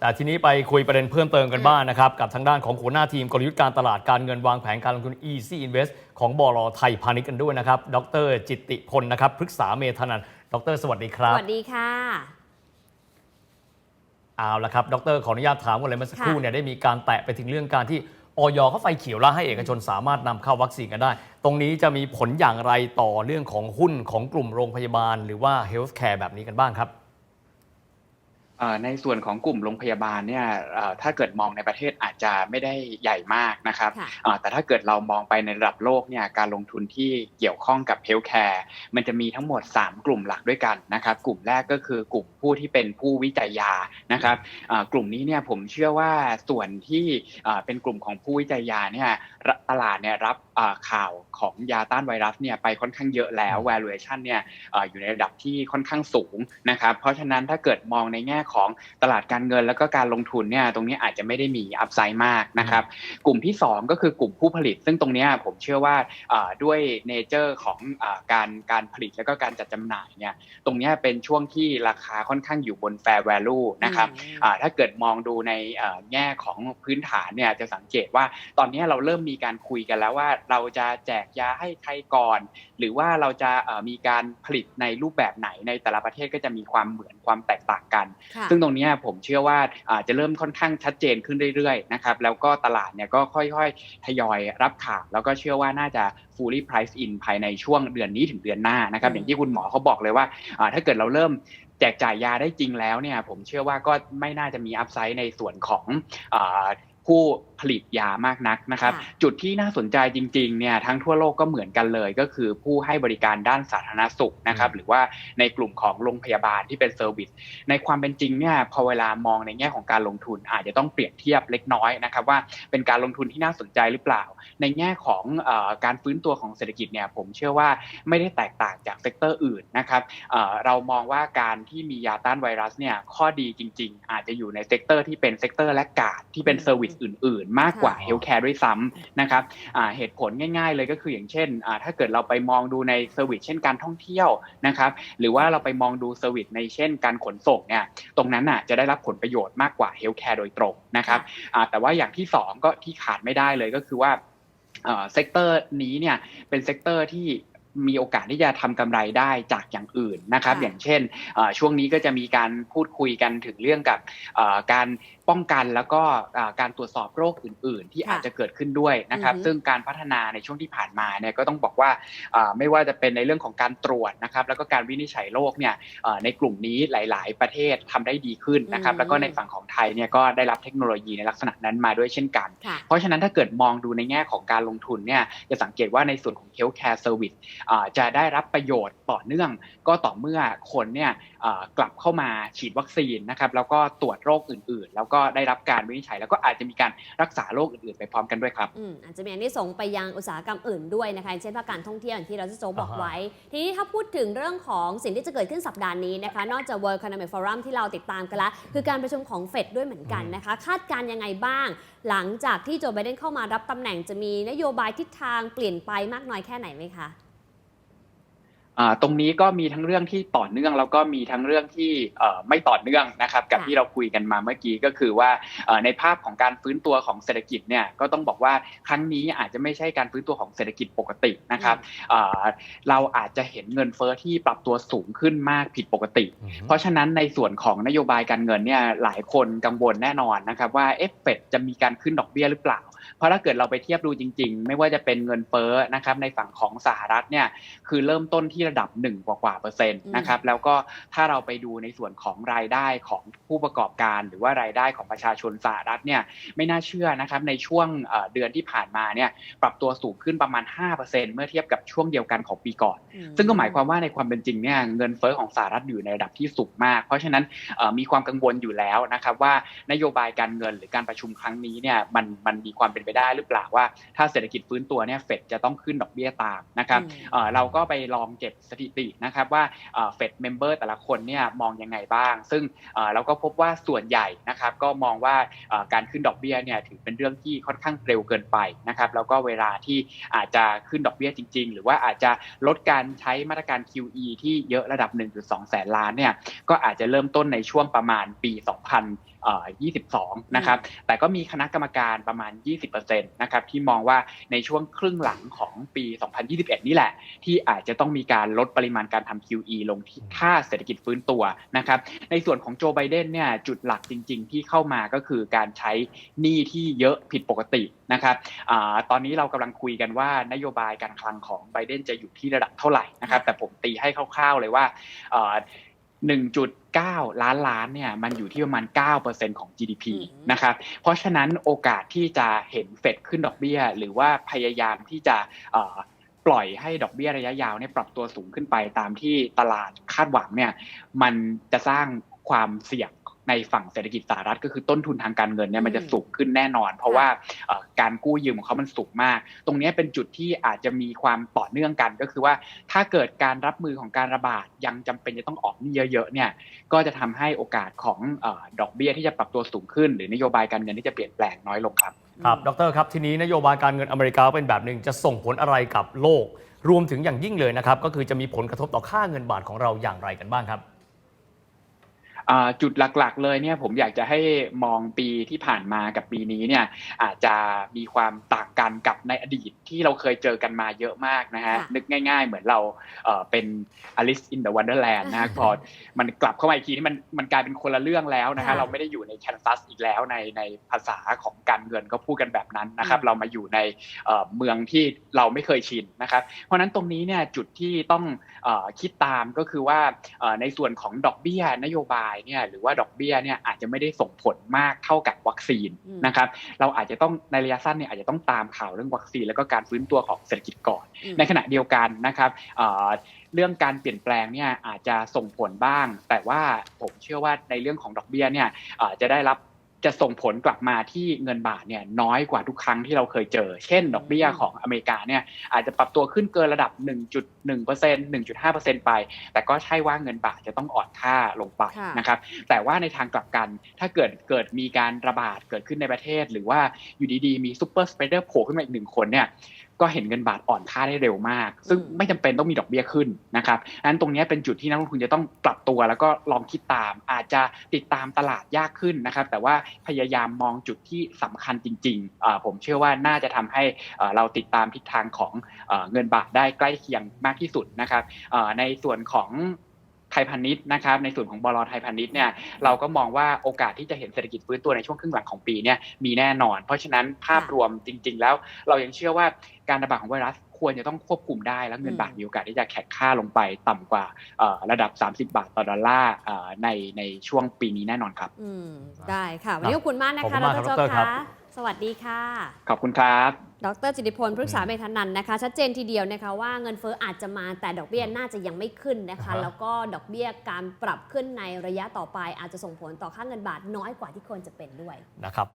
แต่ทีนี้ไปคุยประเด็นเพิ่มเติมกันบ้างนะครับ กับทางด้านของหัวหน้าทีมกลยุทธ์การตลาดการเงินวางแผนการลงทุน Easy Invest ของบลไทยพาณิชย์กันด้วยนะครับ ดร จิตติพลนะครับพฤกษาเมธานันท์ดร สวัสดีคสรับวัสดีค่ะเอาละครับ ดร ขออนุญาตถามกันเลยเมื่อสักครู่ค่ะเนี่ยได้มีการแตะไปถึงเรื่องการที่ออยเขาไฟเขียวแล้วให้เอกชนสามารถนำเข้าวัคซีนกันได้ ตรงนี้จะมีผลอย่างไรต่อเรื่องของหุ้นของกลุ่มโรงพยาบาล หรือว่าเฮลท์แคร์แบบนี้กันบ้างครับเอ่อในส่วนของกลุ่มโรงพยาบาลเนี่ยเอ่อถ้าเกิดมองในประเทศอาจจะไม่ได้ใหญ่มากนะครับค่ะ อ่าแต่ถ้าเกิดเรามองไปในระดับโลกเนี่ยการลงทุนที่เกี่ยวข้องกับเฮลท์แคร์มันจะมีทั้งหมด 3 กลุ่มหลักด้วยกันนะครับกลุ่มแรกก็คือกลุ่มผู้ที่เป็นผู้วิจัยยานะครับอ่ากลุ่มนี้เนี่ยผมเชื่อว่าส่วนที่อ่าเป็นกลุ่มของผู้วิจัยยาเนี่ยรตลาดเนี่ยรับอ่า ข่าวของยาต้านไวรัสเนี่ยไปค่อนข้างเยอะแล้ว valuation เนี่ยเอ่ออยู่ในระดับที่ค่อนข้างสูงนะครับเพราะฉะนั้นถ้าเกิดมองในแง่ของตลาดการเงินแล้วก็การลงทุนเนี่ยตรงนี้อาจจะไม่ได้มีอัพไซด์มากนะครับกลุ่มที่ 2 ก็คือกลุ่มผู้ผลิต ซึ่งตรงเนี้ยผมเชื่อว่าเอ่อด้วยเนเจอร์ของเออการการผลิตแล้วก็การจัดจำหน่ายเนี่ยตรงเนี้ยเป็นช่วงที่ราคาค่อนข้างอยู่บน fair value นะครับอืมอ่าถ้าเกิดมองดูในเอ่อแง่ของพื้นฐานเนี่ยจะสังเกตว่าตอนนี้เราเริ่มมีการคุยกันแล้วว่าเราจะแจกยาให้ใครก่อน หรือว่าเราจะเอ่อมีการผลิตในรูปแบบไหนในแต่ละประเทศก็จะมีความเหมือนความแตกต่างกันค่ะซึ่งตรงเนี้ยผมเชื่อว่าอาจจะเริ่มค่อนข้างชัดเจนขึ้นเรื่อยๆนะครับแล้วก็ตลาดเนี่ยก็ค่อยๆทยอยรับข่าวแล้วก็เชื่อว่าน่าจะ fully price in ภายในช่วงเดือนนี้ถึงเดือนหน้านะครับอืมอย่างที่คุณหมอเขาบอกเลยว่าอ่าถ้าเกิดเราเริ่มแจกจ่ายยาได้จริงแล้วเนี่ยผมเชื่อว่าก็ไม่น่าจะมีอัพไซด์ในส่วนของอา ผู้ผลิตยามากนักนะครับค่ะจุดที่น่าสนใจจริงๆเนี่ยทั้งทั่วโลกก็เหมือนกันเลย ก็คือผู้ให้บริการด้านสาธารณสุขนะครับอืมหรือว่าในกลุ่มของโรงพยาบาลที่เป็นเซอร์วิสในความเป็นจริงเนี่ยพอเวลามองในแง่ของการลงทุน อาจจะต้องเปรียบเทียบเล็กน้อยนะครับว่าเป็นการลงทุนที่น่าสนใจหรือเปล่า ในแง่ของเออการฟื้นตัวของเศรษฐกิจเนี่ยผมเชื่อว่าไม่ได้แตกต่างจากเซกเตอร์อื่นนะครับเอ่อเรามองว่าการที่มียาต้านไวรัสเนี่ยข้อดีจริง ๆ อาจจะอยู่ในเซกเตอร์ที่เป็นเซกเตอร์และกาดที่เป็นอืมเซอร์วิสอื่น ๆ มากกว่าค่ะเฮลท์แคร์ด้วยซ้ำนะครับอ่าเหตุผลง่าย ๆ เลยก็คืออย่างเช่นอ่าถ้าเกิดเราไปมองดูในเซอร์วิสเช่นการท่องเที่ยวนะครับหรือว่าเราไปมองดูเซอร์วิสในเช่นการขนส่งเนี่ยตรงนั้นน่ะจะได้รับผลประโยชน์มากกว่าเฮลท์แคร์โดยตรงนะครับอ่าแต่ว่าอย่างที่สองก็ที่ขาดไม่ได้เลยก็คือว่าเซกเตอร์นี้เนี่ยเป็นเซกเตอร์ที่ มีโอกาสที่จะทำกำไรได้จากอย่างอื่นนะครับค่ะอย่างเช่นเอ่อช่วงนี้ก็จะมีการพูดคุยกันถึงเรื่องกับเอ่อการป้องกันแล้วก็อ่าการตรวจสอบโรคอื่น ๆ ที่ค่ะอาจจะเกิดขึ้นด้วยนะครับอือฮึซึ่งการพัฒนาในช่วงที่ผ่านมาเนี่ยก็ต้องบอกว่าอ่าไม่ว่าจะเป็นในเรื่องของการตรวจนะครับ แล้วก็การวินิจฉัยโรคเนี่ยเอ่อในกลุ่มนี้หลาย ๆ ประเทศทำได้ดีขึ้นนะครับอืมแล้วก็ในฝั่งของไทยเนี่ยก็ได้รับเทคโนโลยีในลักษณะนั้นมาด้วยเช่นกันค่ะเพราะฉะนั้นถ้าเกิดมองดูในแง่ของการลงทุนเนี่ยจะสังเกตว่าในส่วนของ healthcare service อ่าจะได้รับประโยชน์ต่อเนื่อง ก็ต่อเมื่อคนเนี่ยอ่ากลับเข้ามาฉีดวัคซีนนะครับแล้วก็ตรวจโรคอื่นๆ แล้วก็ได้รับการวินิจฉัย แล้วก็อาจจะมีการรักษาโรคอื่นๆ ไปพร้อมกันด้วยครับอืมอาจจะมีอันที่ส่งส์ไปยังอุตสาหกรรมอื่นด้วยนะคะอย่างเช่นภาคการท่องเที่ยวอย่างที่เราจะโจบอกอ่าฮะไว้ ทีนี้ถ้าพูดถึงเรื่องของสิ่งที่จะเกิดขึ้นสัปดาห์นี้นะคะนอกจาก World Economic Forum ที่เราติดตามกันแล้วคือการประชุมของเฟดด้วยเหมือนกันนะคะ คาดการณ์ยังไงบ้าง หลังจากที่โจไบเดนเข้ามารับตำแหน่งจะมีนโยบายทิศทางเปลี่ยนไปมากน้อยแค่ไหนไหมคะอ่า ตรงนี้ก็มีทั้งเรื่องที่ต่อเนื่องแล้วก็มีทั้งเรื่องที่เอ่อไม่ต่อเนื่องนะครับ กับค่ะที่เราคุยกันมาเมื่อกี้ก็คือว่าเอ่อในภาพของการฟื้นตัวของเศรษฐกิจเนี่ยก็ต้องบอกว่าครั้งนี้อาจจะไม่ใช่การฟื้นตัวของเศรษฐกิจปกตินะครับเอ่อเราอาจจะเห็นเงินเฟ้อที่ปรับตัวสูงขึ้นมากผิดปกติ เพราะฉะนั้นในส่วนของนโยบายการเงินเนี่ยหลายคนกังวลแน่นอนนะครับว่าเอฟเฟดจะมีการขึ้นดอกเบี้ยหรือเปล่าเพราะถ้าเกิดเราไปเทียบดูจริง ๆ ไม่ว่าจะเป็นเงินเฟ้อนะครับในฝั่งของสหรัฐเนี่ยคือเริ่มต้นที่ระดับ 1 กว่ากว่าเปอร์เซ็นต์นะครับแล้วก็ถ้าเราไปดูในส่วนของรายได้ของผู้ประกอบการ หรือว่ารายได้ของประชาชนสหรัฐเนี่ยไม่น่าเชื่อนะครับในช่วงเอ่อเดือนที่ผ่านมาเนี่ยปรับตัวสูงขึ้นประมาณ 5%เมื่อเทียบกับช่วงเดียวกันของปีก่อน ซึ่งก็หมายความว่าในความเป็นจริงเนี่ยเงินเฟ้อของสหรัฐอยู่ในระดับที่สูงมาก เพราะฉะนั้นเอ่อมีความกังวลอยู่แล้วนะครับว่านโยบายการเงินหรือการประชุมครั้งนี้เนี่ยมันมันมีความเป็นไปได้หรือเปล่าว่า ถ้าเศรษฐกิจฟื้นตัวเนี่ยเฟดจะต้องขึ้นดอกเบี้ยตามนะครับอืมเอ่อเราก็ไปลองเก็บสถิตินะครับว่าเฟดเมมเบอร์แต่ละคนเนี่ยมองยังไงบ้าง ซึ่งเราก็พบว่าส่วนใหญ่นะครับก็มองว่าการขึ้นดอกเบี้ยเนี่ยถือเป็นเรื่องที่ค่อนข้างเร็วเกินไปนะครับแล้วก็เวลาที่อาจจะขึ้นดอกเบี้ยจริง ๆ หรือว่าอาจจะลดการใช้มาตรการ QE ที่เยอะระดับ 1.2 แสนล้านเนี่ยก็อาจจะเริ่มต้นในช่วงประมาณปี 2000 22 นะครับ แต่ก็มีคณะกรรมการประมาณ 20%นะครับที่มองว่าในช่วงครึ่งหลังของปี 2021 นี่แหละ ที่อาจจะต้องมีการลดปริมาณการทำ QE ลงที่ถ้าเศรษฐกิจฟื้นตัวนะครับ ในส่วนของโจไบเดนเนี่ยจุดหลักจริง ๆ ที่เข้ามาก็คือการใช้หนี้ที่เยอะผิดปกตินะครับอาตอนนี้เรากำลังคุยกันว่านโยบายการคลังของไบเดนจะอยู่ที่ระดับเท่าไหร่นะครับ แต่ผมตีให้คร่าวๆเลยว่าเอ่อ 1.9 ล้านล้านเนี่ยมันอยู่ที่ประมาณ 9%ของ GDP อืมนะครับ เพราะฉะนั้นโอกาสที่จะเห็นเฟดขึ้นดอกเบี้ย หรือว่าพยายามที่จะเอ่อปล่อยให้ดอกเบี้ยระยะยาวเนี่ยปรับตัวสูงขึ้นไปตามที่ตลาดคาดหวังเนี่ยมันจะสร้างความเสี่ยง ในฝั่งเศรษฐกิจสหรัฐก็คือต้นทุนทางการเงินเนี่ยมันจะสูงขึ้นแน่นอน เพราะว่าเอ่อการกู้ยืมของเขามันสูงมาก ตรงเนี้ยเป็นจุดที่อาจจะมีความต่อเนื่องกันก็คือว่าถ้าเกิดการรับมือของการระบาดยังจำเป็นจะต้องออกหนี้เยอะๆเนี่ยก็จะทำให้โอกาสของเออดอกเบี้ยที่จะปรับตัวสูงขึ้น หรือนโยบายการเงินที่จะเปลี่ยนแปลงน้อยลงครับครับดรครับทีนี้นโยบายการเงินอเมริกาเป็นแบบหนึ่งจะส่งผลอะไรกับโลก รวมถึงอย่างยิ่งเลยนะครับก็คือจะมีผลกระทบต่อค่าเงินบาทของเราอย่างไรกันบ้างครับอ่า จุดหลักๆ เลยเนี่ยผมอยากจะให้มองปีที่ผ่านมากับปีนี้เนี่ยอาจจะมีความต่างกันกับในอดีตที่เราเคยเจอกันมาเยอะมากนะฮะค่ะนึกง่าย ๆ เหมือนเราเอ่อเป็น Alice in the Wonderland นะพอมันกลับเข้ามาอีกทีนี่มันมันกลายเป็นคนละเรื่องแล้วนะฮะค่ะเราไม่ได้อยู่ในแคนซัสอีกแล้วในในภาษาของการเงินก็พูดกันแบบนั้นนะครับอืมเรามาอยู่ในเอ่อเมืองที่เราไม่เคยชินนะครับ เพราะฉะนั้นตรงนี้เนี่ยจุดที่ต้องเออคิดตามก็คือว่าเอ่อในส่วนของดอกเบี้ยนโยบายเนี่ยหรือว่าดอกเบี้ยเนี่ยอาจจะไม่ได้ส่งผลมากเท่ากับวัคซีนอืมนะครับเราอาจจะต้องในระยะสั้นเนี่ยอาจจะต้องตามข่าวเรื่องวัคซีน แล้วก็การฟื้นตัวของเศรษฐกิจก่อนอืมในขณะเดียวกันนะครับเอ่อเรื่องการเปลี่ยนแปลงเนี่ยอาจจะส่งผลบ้าง แต่ว่าผมเชื่อว่าในเรื่องของดอกเบี้ยเนี่ยเอ่อจะได้รับ จะส่งผลกลับมาที่เงินบาทเนี่ยน้อยกว่าทุกครั้งที่เราเคยเจอ เช่น ดอกเบี้ยของอเมริกาเนี่ยอาจจะปรับตัวขึ้นเกินระดับ 1.1% 1.5%ไป แต่ก็ใช่ว่าเงินบาทจะต้องอ่อนค่าลงไปค่ะนะครับแต่ว่าในทางกลับกันถ้าเกิดเกิดมีการระบาดเกิดขึ้นในประเทศ หรือว่าอยู่ดีๆ มีซูเปอร์สเปเดอร์โผล่ขึ้นมาอีกหนึ่งคนเนี่ย ก็เห็นเงินบาทอ่อนค่าได้เร็วมาก ซึ่งอืมไม่จำเป็นต้องมีดอกเบี้ยขึ้นนะครับอันตรงนี้เป็นจุดที่นักลงทุนจะต้องปรับตัวแล้วก็ลองคิดตาม อาจจะติดตามตลาดยากขึ้นนะครับ แต่ว่าพยายามมองจุดที่สำคัญจริงๆอ่าผมเชื่อว่าน่าจะทำให้เอ่อเราติดตามทิศทางของเอ่อเงินบาทได้ใกล้เคียงมากที่สุดนะครับเอ่อในส่วนของไทยพาณิชย์นะครับในส่วนของบลไทยพาณิชย์เนี่ยเราก็มองว่าโอกาสที่จะเห็นเศรษฐกิจฟื้นตัวในช่วงครึ่งหลังของปีเนี่ยมีแน่นอน เพราะฉะนั้นภาพรวมจริง ๆ แล้วเรายังเชื่อว่าการระบาดของไวรัสควรจะต้องควบคุมได้แล้วเงินบาทอืมมีโอกาสที่จะแข็งค่าลงไปต่ำกว่าเอ่อระดับ 30 บาทต่อดอลลาร์เอ่อในในช่วงปีนี้แน่นอนครับอืมได้ค่ะ วันนี้ขอบคุณมากนะขอบคุคะณดมากรครับโจดรครับคะสวัสดีค่ะ ขอบคุณครับ ดรจิติพลพฤกษาเมธานันท์นะคะ ชัดเจนทีเดียวนะคะว่าเงินเฟ้ออาจจะมาแต่ดอกเบี้ยน่าจะยังไม่ขึ้นนะคะอ่าฮะแล้วก็ดอกเบี้ยการปรับขึ้นในระยะต่อไป อาจจะส่งผลต่อค่าเงินบาทน้อยกว่าที่ควรจะเป็นด้วยนะครับ